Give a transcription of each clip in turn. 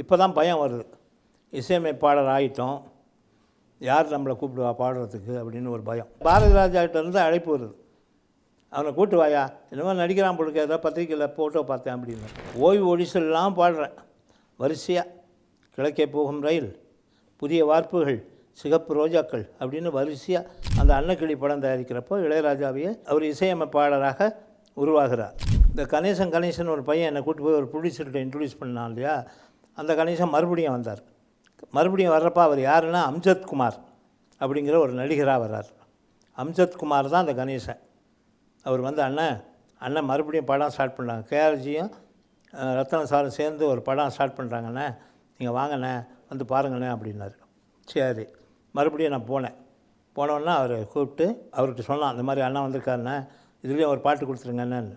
இப்போ தான் பயம் வருது. இசையமைப்பாளர் ஆகிட்டோம் யார் நம்மளை கூப்பிடுவா பாடுறதுக்கு அப்படின்னு ஒரு பயம். பாரதி ராஜாக்கிட்ட இருந்து அழைப்பு வருது. அவனை கூட்டு வாயா. என்னமோ நடிக்கிறான் பொழுது ஏதோ பத்திரிக்கையில் ஃபோட்டோ பார்த்தேன் அப்படின்னு. ஓய்வு ஒடிசல்லாம் பாடுறேன். வரிசையாக கிழக்கே போகும் ரயில். புதிய வார்ப்புகள். சிகப்பு ரோஜாக்கள் அப்படின்னு வரிசையாக அந்த அன்னக்கிளி படம் தயாரிக்கிறப்போ இளையராஜாவையே அவர் இசையமைப்பாளராக உருவாகிறார். இந்த கணேசன் கணேசன் ஒரு பையன் என்னை கூட்டு போய் ஒரு ப்ரொடியூசர்கிட்ட இன்ட்ரடியூஸ் பண்ணான் இல்லையா? அந்த கணேசன் மறுபடியும் வந்தார். மறுபடியும் வர்றப்ப அவர் யாருன்னா அம்ஜத்குமார் அப்படிங்கிற ஒரு நடிகராக வர்றார். அம்ஜத் குமார் தான் அந்த கணேசன். அவர் வந்து அண்ணன் அண்ணன் மறுபடியும் படம் ஸ்டார்ட் பண்ணாங்க. கேஆர்ஜியும் ரத்தன சாரும் சேர்ந்து ஒரு படம் ஸ்டார்ட் பண்ணுறாங்கண்ணே நீங்கள் வாங்கண்ணே வந்து பாருங்கண்ணே அப்படின்னாரு. சரி மறுபடியும் நான் போனேன். போனோன்னா அவர் கூப்பிட்டு அவர்கிட்ட சொன்னான் அந்த மாதிரி அண்ணா வந்திருக்காருண்ணே இதுலேயும் ஒரு பாட்டு கொடுத்துருங்கண்ணேன்னு.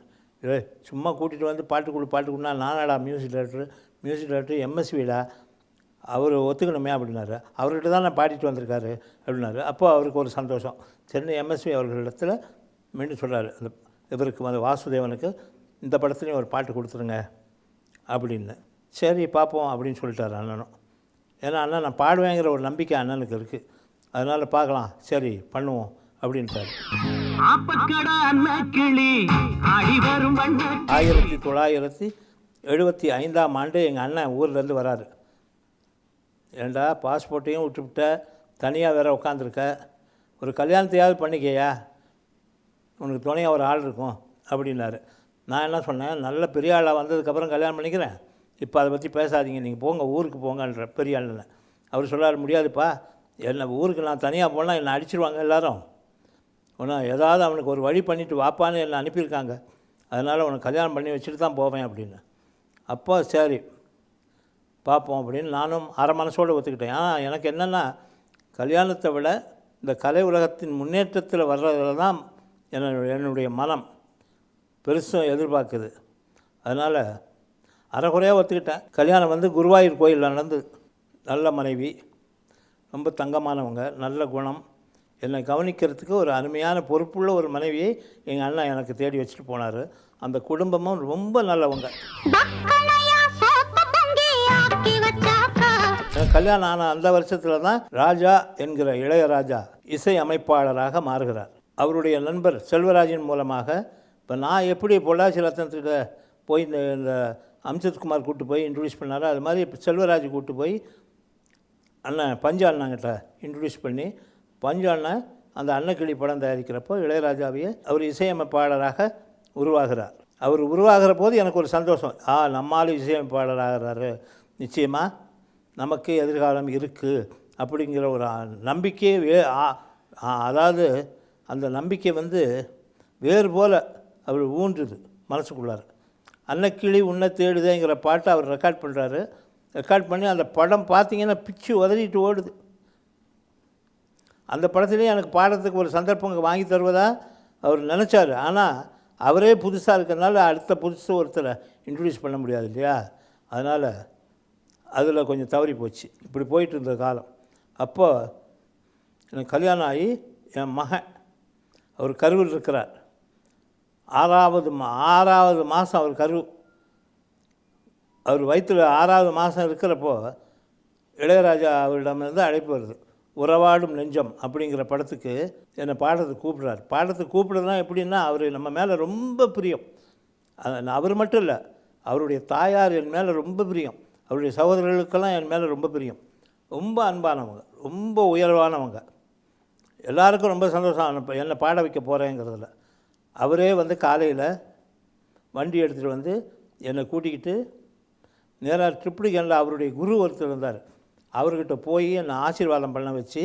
சும்மா கூட்டிகிட்டு வந்து பாட்டு கொடு பாட்டு கொடுனா நானடா மியூசிக் டைரக்டர் மியூசிக் டைரக்டர் எம்எஸ்விடா அவர் ஒத்துக்கணுமே அப்படின்னாரு. அவர்கிட்ட தான் நான் பாடிட்டு வந்திருக்காரு அப்படின்னாரு. அப்போ அவருக்கு ஒரு சந்தோஷம். சென்னை எம்எஸ்வி அவர்களிடத்தில் மீண்டும் சொல்கிறாரு அந்த இவருக்கு வந்து வாசுதேவனுக்கு இந்த படத்துலையும் ஒரு பாட்டு கொடுத்துருங்க அப்படின்னு. சரி பார்ப்போம் அப்படின்னு சொல்லிட்டாரு அண்ணனும். ஏன்னா அண்ணன் நான் பாடுவேங்கிற ஒரு நம்பிக்கை அண்ணனுக்கு இருக்குது அதனால் பார்க்கலாம் சரி பண்ணுவோம் அப்படின்ட்டாரு. ஆயிரத்தி தொள்ளாயிரத்தி எழுபத்தி ஐந்தாம் ஆண்டு எங்கள் அண்ணன் ஊர்லேருந்து வராரு. ஏண்டா பாஸ்போர்ட்டையும் விட்டுவிட்ட தனியாக வேற உட்காந்துருக்க ஒரு கல்யாணத்தையாவது பண்ணிக்கையா? உனக்கு துணையாக ஒரு ஆள் இருக்கும் அப்படின்னாரு. நான் என்ன சொன்னேன் நல்ல பெரிய ஆளாக வந்ததுக்கப்புறம் கல்யாணம் பண்ணிக்கிறேன். இப்போ அதை பற்றி பேசாதீங்க நீங்கள் போங்க ஊருக்கு போங்கன்ற பெரிய ஆளுன்னு அவர் சொல்லார் முடியாதுப்பா என்ன ஊருக்கு நான் தனியாக போனால் என்னை அடிச்சிருவாங்க எல்லாரும்? ஒன்றும் ஏதாவது அவனுக்கு ஒரு வழி பண்ணிவிட்டு வாப்பான்னு என்னை அனுப்பியிருக்காங்க. அதனால் உனக்கு கல்யாணம் பண்ணி வச்சுட்டு தான் போவேன் அப்படின்னு. அப்போ சரி பார்ப்போம் அப்படின்னு நானும் அரை மனசோடு ஒத்துக்கிட்டேன். ஆனால் எனக்கு என்னென்னா கல்யாணத்தை விட இந்த கலை உலகத்தின் முன்னேற்றத்தில் வர்றதில் தான் என்னுடைய என்னுடைய மனம் பெருசும் எதிர்பார்க்குது. அதனால் அரைக்குறையாக ஒத்துக்கிட்டேன். கல்யாணம் வந்து குருவாயூர் கோயிலில் நடந்து நல்ல மனைவி ரொம்ப தங்கமானவங்க நல்ல குணம் என்னை கவனிக்கிறதுக்கு ஒரு அருமையான பொறுப்புள்ள ஒரு மனைவியை எங்கள் அண்ணன் எனக்கு தேடி வச்சுட்டு போனார். அந்த குடும்பமும் ரொம்ப நல்லவங்க. கல்யாணம் ஆன அந்த வருஷத்தில் தான் ராஜா என்கிற இளையராஜா இசை அமைப்பாளராக மாறுகிறார். அவருடைய நண்பர் செல்வராஜின் மூலமாக இப்போ நான் எப்படி பொள்ளாச்சி ரத்னத்துக்கு போய் இந்த இந்த அம்சத்குமார் கூட்டு போய் இன்ட்ரடியூஸ் பண்ணாரோ அது மாதிரி இப்போ செல்வராஜ் கூட்டு போய் அண்ணன் பஞ்சு அண்ணங்கிட்ட இன்ட்ரடியூஸ் பண்ணி பஞ்சால்னா அந்த அன்னக்கிளி படம் தயாரிக்கிறப்போ இளையராஜாவையே அவர் இசையமைப்பாளராக உருவாகிறார். அவர் உருவாகிற போது எனக்கு ஒரு சந்தோஷம். ஆ நம்மாலும் இசையமைப்பாளராகிறாரு. நிச்சயமாக நமக்கு எதிர்காலம் இருக்குது அப்படிங்கிற ஒரு நம்பிக்கையே வே ஆ- அதாவது அந்த நம்பிக்கை வந்து வேறு போல் அவர் ஊன்றுது மனசுக்குள்ளார. அன்னக்கிளி உன்னை தேடுதேங்கிற பாட்டை அவர் ரெக்கார்ட் பண்ணுறாரு ரெக்கார்ட் பண்ணி அந்த படம் பார்த்தீங்கன்னா பிச்சு உதறிட்டு ஓடுது. அந்த படத்துலேயே எனக்கு பாடுறதுக்கு ஒரு சந்தர்ப்பம் வாங்கி தருவதா அவர் நினச்சார். ஆனால் அவரே புதுசாக இருக்கிறனால அடுத்த புதுசு ஒருத்தரை இன்ட்ரடியூஸ் பண்ண முடியாது இல்லையா? அதனால் அதில் கொஞ்சம் தவறி போச்சு. இப்படி போயிட்டு இருந்த காலம். அப்போ எனக்கு கல்யாணம் ஆகி என் மகன் அவர் கருவில் இருக்கிறார். ஆறாவது மா ஆறாவது மாதம் அவர் கரு அவர் வயிற்றில் ஆறாவது மாதம் இருக்கிறப்போ இளையராஜா அவரிடமிருந்து அழைப்பு வருது. உறவாடும் நெஞ்சம் அப்படிங்கிற படத்துக்கு என்னை பாடத்துக்கு கூப்பிடுறாரு. பாடத்துக்கு கூப்பிடுறதுனா எப்படின்னா அவர் நம்ம மேலே ரொம்ப பிரியம். அவர் மட்டும் இல்லை அவருடைய தாயார் என் மேலே ரொம்ப பிரியம். அவருடைய சகோதரர்களுக்கெல்லாம் என் மேலே ரொம்ப பிரியம். ரொம்ப அன்பானவங்க ரொம்ப உயர்வானவங்க. எல்லாருக்கும் ரொம்ப சந்தோஷம். என்னை பாட வைக்க போகிறேங்கிறதுல அவரே வந்து காலையில் வண்டி எடுத்துகிட்டு வந்து என்னை கூட்டிக்கிட்டு நேராக ட்ரிப்ளிகனில் அவருடைய குரு ஒருத்தர் இருந்தார். அவர்கிட்ட போய் என்னை ஆசீர்வாதம் பண்ண வச்சு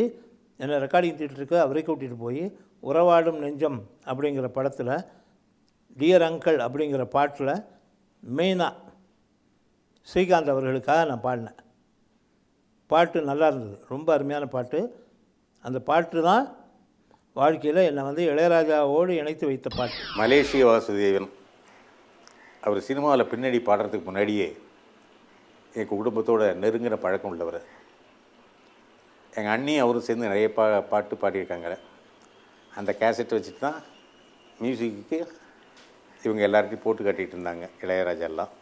என்னை ரெக்கார்டிங் தியேட்டருக்கு அவரை கூட்டிகிட்டு போய் உறவாடும் நெஞ்சம் அப்படிங்கிற படத்தில் டியர் அங்கிள் அப்படிங்கிற பாட்டில் மெயினாக ஸ்ரீகாந்த் அவர்களுக்காக நான் பாடினேன். பாட்டு நல்லா இருந்தது. ரொம்ப அருமையான பாட்டு. அந்த பாட்டு தான் வாழ்க்கையில் என்னை வந்து இளையராஜாவோடு இணைத்து வைத்த பாட்டு. மலேசிய வாசுதேவன். அவர் சினிமாவில் பின்னாடி பாடுறதுக்கு முன்னாடியே எங்கள் குடும்பத்தோட நெருங்கின பழக்கம் உள்ளவர். எங்கள் அண்ணி அவரும் சேர்ந்து நிறைய பா பாட்டு பாடியிருக்காங்க. அந்த கேசட் வச்சுட்டு தான் மியூசிக்கு இவங்க எல்லார்ட்டையும் போட்டு காட்டிகிட்டு இருந்தாங்க இளையராஜெல்லாம்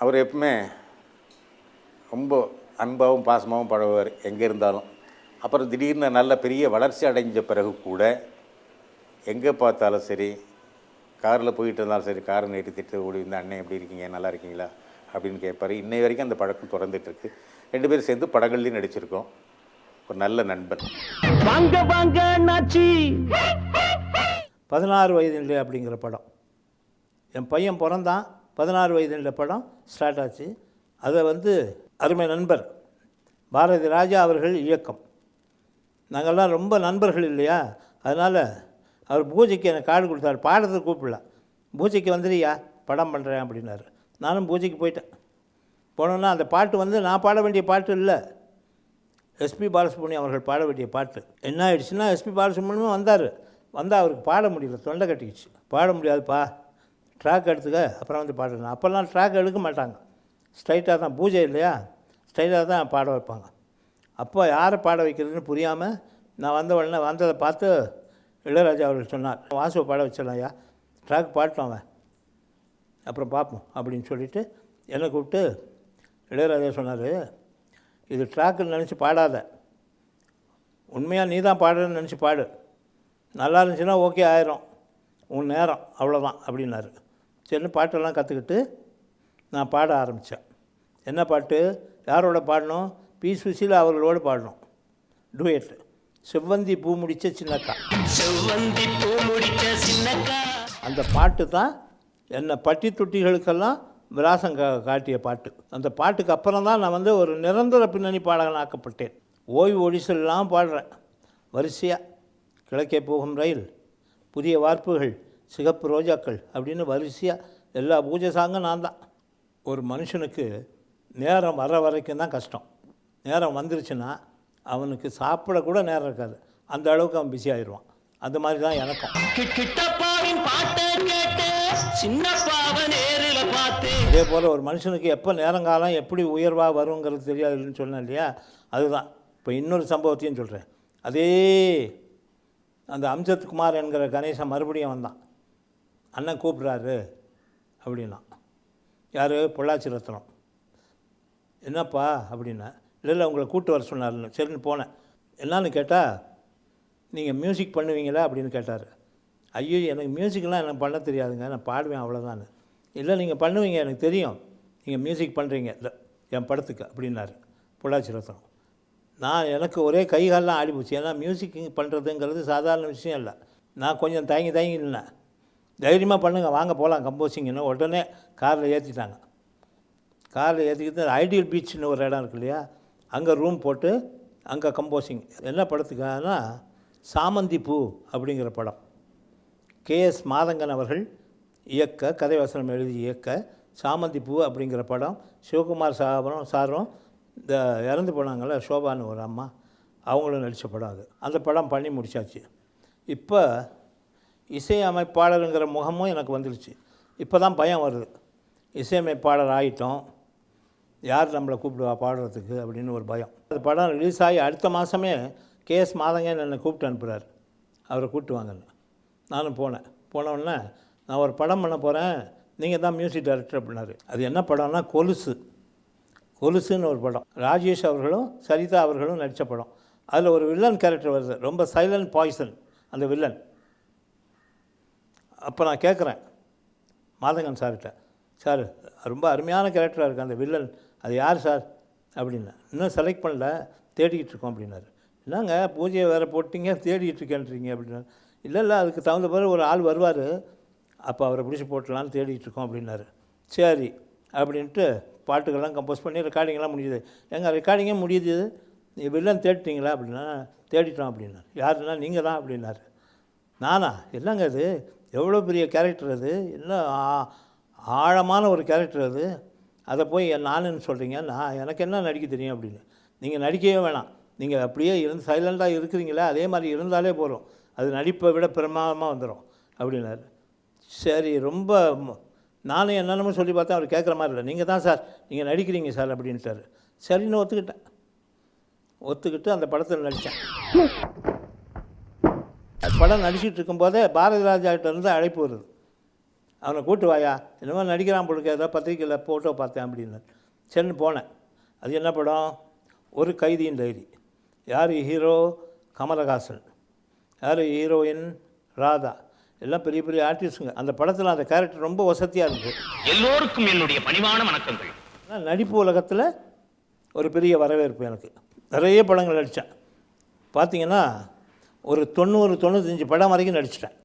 அவர் எப்பவுமே ரொம்ப அன்பாகவும் பாசமாகவும் பழகுவார் எங்கே இருந்தாலும். அப்புறம் திடீர்னு நல்ல பெரிய வளர்ச்சி அடைஞ்ச பிறகு கூட எங்கே பார்த்தாலும் சரி காரில் போயிட்டு இருந்தாலும் சரி காரை நீட்டி திட்டு ஓடி இருந்த அண்ணன் எப்படி இருக்கீங்க? நல்லா இருக்கீங்களா? அப்படின்னு கேட்பாரு. இன்னை வரைக்கும் அந்த பழக்கம் தொடர்ந்துட்டு இருக்கு ரெண்டு பேரும் சேர்ந்து படங்கள்லையும் நடிச்சிருக்கோம். ஒரு நல்ல நண்பன். வாங்க வாங்க அண்ணாச்சி. பதினாறு வயதிலே அப்படிங்கிற படம். என் பையன் பிறந்தான். பதினாறு வயதில் படம் ஸ்டார்ட் ஆச்சு. அதை வந்து அருமை நண்பர் பாரதி ராஜா அவர்கள் இயக்கம். நாங்கள்லாம் ரொம்ப நண்பர்கள் இல்லையா? அதனால் அவர் பூஜைக்கு எனக்கு கார்டு கொடுத்தாரு. பாடத்துக்கு கூப்பிடல. பூஜைக்கு வந்துடுயா படம் பண்ணுறேன் அப்படின்னாரு. நானும் பூஜைக்கு போயிட்டேன். போனோன்னா அந்த பாட்டு வந்து நான் பாட வேண்டிய பாட்டு இல்லை. எஸ்பி பாலசுப்ரமணியம் அவர்கள் பாட வேண்டிய பாட்டு. என்ன ஆயிடுச்சுன்னா எஸ்பி பாலசுப்ரமணியமும் வந்தார். வந்தால் அவருக்கு பாட முடியல தொண்டை கட்டிக்கிச்சு. பாட முடியாதுப்பா. ட்ராக் எடுத்துக்க அப்புறம் வந்து பாடலாம் அப்போல்லாம் ட்ராக் எடுக்க மாட்டாங்க. ஸ்ட்ரைட்டாக தான் பூஜை இல்லையா? ஸ்ட்ரைட்டாக தான் பாட வைப்பாங்க. அப்போ யாரை பாட வைக்கிறதுன்னு புரியாமல் நான் வந்த உடனே வந்ததை பார்த்து இளையராஜா அவர்கள் சொன்னார் வாசுவை பாட வச்சிடலாம் ஐயா ட்ராக் பாட்டோம் அவன். அப்புறம் பார்ப்போம் அப்படின்னு சொல்லிட்டு என்னை கூப்பிட்டு இளையராஜா சொன்னார் இது ட்ராக்குன்னு நினச்சி பாடாத. உண்மையாக நீ தான் பாடுறன்னு நினச்சி பாடு. நல்லா இருந்துச்சுன்னா ஓகே ஆயிரும். உன் நேரம் அவ்வளோதான் அப்படின்னாரு. சரின்னு பாட்டெல்லாம் கற்றுக்கிட்டு நான் பாட ஆரம்பித்தேன் என்ன பாட்டு? யாரோட பாடணும்? பி. சுசீலா அவர்களோடு பாடணும். டூயட் செவ்வந்தி பூ முடிச்ச சின்னக்கா. செவ்வந்தி பூ முடிச்ச சின்னக்கா. அந்த பாட்டு தான் என்னை பட்டி தொட்டிகளுக்கெல்லாம் விலாசம் காட்டிய பாட்டு. அந்த பாட்டுக்கு அப்புறம் தான் நான் வந்து ஒரு நிரந்தர பின்னணி பாடகன் ஆக்கப்பட்டேன். ஓய்வு ஒடிசெல்லாம் பாடுறேன். வரிசையாக கிழக்கே போகும் ரயில் புதிய வார்ப்புகள் சிகப்பு ரோஜாக்கள் அப்படின்னு வரிசையாக எல்லா பூஜை சாங்கும் நான் தான். ஒரு மனுஷனுக்கு நேரம் வர வரைக்கும் தான் கஷ்டம். நேரம் வந்துருச்சுன்னா அவனுக்கு சாப்பிடக்கூட நேரம் இருக்காது. அந்த அளவுக்கு அவன் பிஸி ஆயிடுவான். அந்த மாதிரி தான் எனக்கும். அதே போல் ஒரு மனுஷனுக்கு எப்போ நேரங்காலம் எப்படி உயர்வாக வருங்கிறது தெரியாதுன்னு சொன்னேன் இல்லையா? அதுதான். இப்போ இன்னொரு சம்பவத்தையும் சொல்கிறேன் அதே அந்த அம்சத்குமார் என்கிற கணேசன் மறுபடியும் வந்தான். அண்ணன் கூப்பிட்றாரு அப்படின்னா. யார்? பொள்ளாச்சி ரத்னம் என்னப்பா அப்படின்னா இல்லை இல்லை உங்களை கூட்டு வர சொன்னார்னு சரின்னு போனேன். என்னான்னு கேட்டால் நீங்கள் மியூசிக் பண்ணுவீங்களா? அப்படின்னு கேட்டார். ஐயோ எனக்கு மியூசிக்லாம் எனக்கு பண்ண தெரியாதுங்க. நான் பாடுவேன் அவ்வளோதான் இல்லை நீங்கள் பண்ணுவீங்க எனக்கு தெரியும். நீங்கள் மியூசிக் பண்ணுறீங்க இல்லை என் படத்துக்கு அப்படின்னாரு. பொள்ளாச்சி ரத்னம் நான் எனக்கு ஒரே கை கால்லாம் ஆடி போச்சு ஏன்னா மியூசிக் பண்ணுறதுங்கிறது சாதாரண விஷயம் இல்லை. நான் கொஞ்சம் தயங்கி தயங்கி நின்னேன். தைரியமாக பண்ணுங்கள் வாங்க போகலாம் கம்போசிங்னு. உடனே காரில் ஏற்றிட்டாங்க காரில் ஏற்றிக்கிட்டு ஐடியல் பீச்னு ஒரு இடம் இருக்கு இல்லையா? அங்கே ரூம் போட்டு அங்கே கம்போசிங். என்ன படத்துக்காகனா சாமந்தி பூ அப்படிங்கிற படம். கேஎஸ் மாதங்கன் அவர்கள் இயக்க கதைவசனம் எழுதி இயக்க சாமந்திப்பூ அப்படிங்கிற படம் சிவகுமார் சாபரம் சாரும் இந்த இறந்து போனாங்கள சோபான்னு ஒரு அம்மா அவங்களும் நடித்த படம் அது. அந்த படம் பண்ணி முடிச்சாச்சு. இப்போ இசையமைப்பாளருங்கிற முகமும் எனக்கு வந்துடுச்சு இப்போ தான் பயம் வருது. இசையமைப்பாளர் ஆகிட்டோம் யார் நம்மளை கூப்பிடுவா பாடுறதுக்கு அப்படின்னு ஒரு பயம். அந்த படம் ரிலீஸ் ஆகி அடுத்த மாதமே கேஎஸ் மாதங்கன்னு என்னை கூப்பிட்டு அனுப்புகிறார் அவரை கூப்பிட்டு வாங்கன்னு. நானும் போனேன். போனவுடனே நான் ஒரு படம் பண்ண போகிறேன் நீங்கள் தான் மியூசிக் டைரக்டர் பண்ணார் அது என்ன படம்னா கொலுசு. கொலுசுன்னு ஒரு படம். ராஜேஷ் அவர்களும் சரிதா அவர்களும் நடித்த படம். அதில் ஒரு வில்லன் கேரக்டர் வருது. ரொம்ப சைலண்ட் பாய்சன் அந்த வில்லன் அப்போ நான் கேட்குறேன் மாதங்கன் சார்கிட்ட சார் ரொம்ப அருமையான கேரக்டராக இருக்குது அந்த வில்லன் அது யார் சார்? அப்படின்னு. இன்னும் செலக்ட் பண்ணல. தேடிக்கிட்டு இருக்கோம். அப்படின்னாரு. என்னங்க? பூஜையை வேறு போட்டிங்க தேடிக்கிட்டு இருக்கேன்றீங்க. அப்படின்னா இல்லை இல்லை அதுக்கு தகுந்த பிறகு ஒரு ஆள் வருவார். அப்போ அவரை பிடிச்சி போட்டலான்னு தேடிட்டுருக்கோம் அப்படின்னாரு. சரி அப்படின்ட்டு பாட்டுக்கெல்லாம் கம்போஸ் பண்ணி ரெக்கார்டிங்கெல்லாம் முடியுது எங்கள் ரெக்கார்டிங்கே முடியுது நீ வில்லன் தேடிட்டீங்களா அப்படின்னா தேடிட்டோம் அப்படின்னாரு. யாருன்னா நீங்கள் தான் அப்படின்னாரு. நானா? என்னங்க அது எவ்வளோ பெரிய கேரக்டர் அது? என்ன ஆழமான ஒரு கேரக்டர் அது? அதை போய் நானுன்னு சொல்கிறீங்க நான் எனக்கு என்ன நடிக்க தெரியும் அப்படின்னு. நீங்கள் நடிக்கவே வேணாம். நீங்கள் அப்படியே இருந்து சைலண்ட்டாக இருக்கிறீங்களே அதே மாதிரி இருந்தாலே போதும். அது நடிப்பை விட பிரமாதமாக வந்துடும் அப்படின்னாரு. சரி ரொம்ப நானும் என்னென்னமோ சொல்லி பார்த்தேன் அவர் கேட்குற மாதிரி இல்லை. நீங்கள் தான் சார் நீங்கள் நடிக்கிறீங்க சார் அப்படின்ட்டார். சரின்னு ஒத்துக்கிட்டேன். ஒத்துக்கிட்டு அந்த படத்தில் நடித்தேன் படம் நடிச்சிட்டு இருக்கும்போதே பாரதி ராஜாக்கிட்ட இருந்து அழைப்பு வருது. அவனை கூட்டு வாயா என்னமோ நடிக்கிறான் பொழுது ஏதோ பத்திரிக்கையில் ஃபோட்டோ பார்த்தேன் அப்படின்னு சரின்னு போனேன். அது என்ன படம்? ஒரு கைதியின் டைரி. யார் ஹீரோ கமலஹாசன். யார் ஹீரோயின் ராதா? எல்லாம் பெரிய பெரிய ஆர்டிஸ்ட்டுங்க அந்த படத்தில் அந்த கேரக்டர் ரொம்ப வசதியாக இருக்குது எல்லோருக்கும் என்னுடைய பணிவான வணக்கங்கள். ஆனால் நடிப்பு உலகத்தில் ஒரு பெரிய வரவேற்பு எனக்கு. நிறைய படங்கள் நடித்தேன் பார்த்தீங்கன்னா ஒரு தொண்ணூறு தொண்ணூத்தஞ்சு படம் வரைக்கும் நடிச்சிட்டேன்.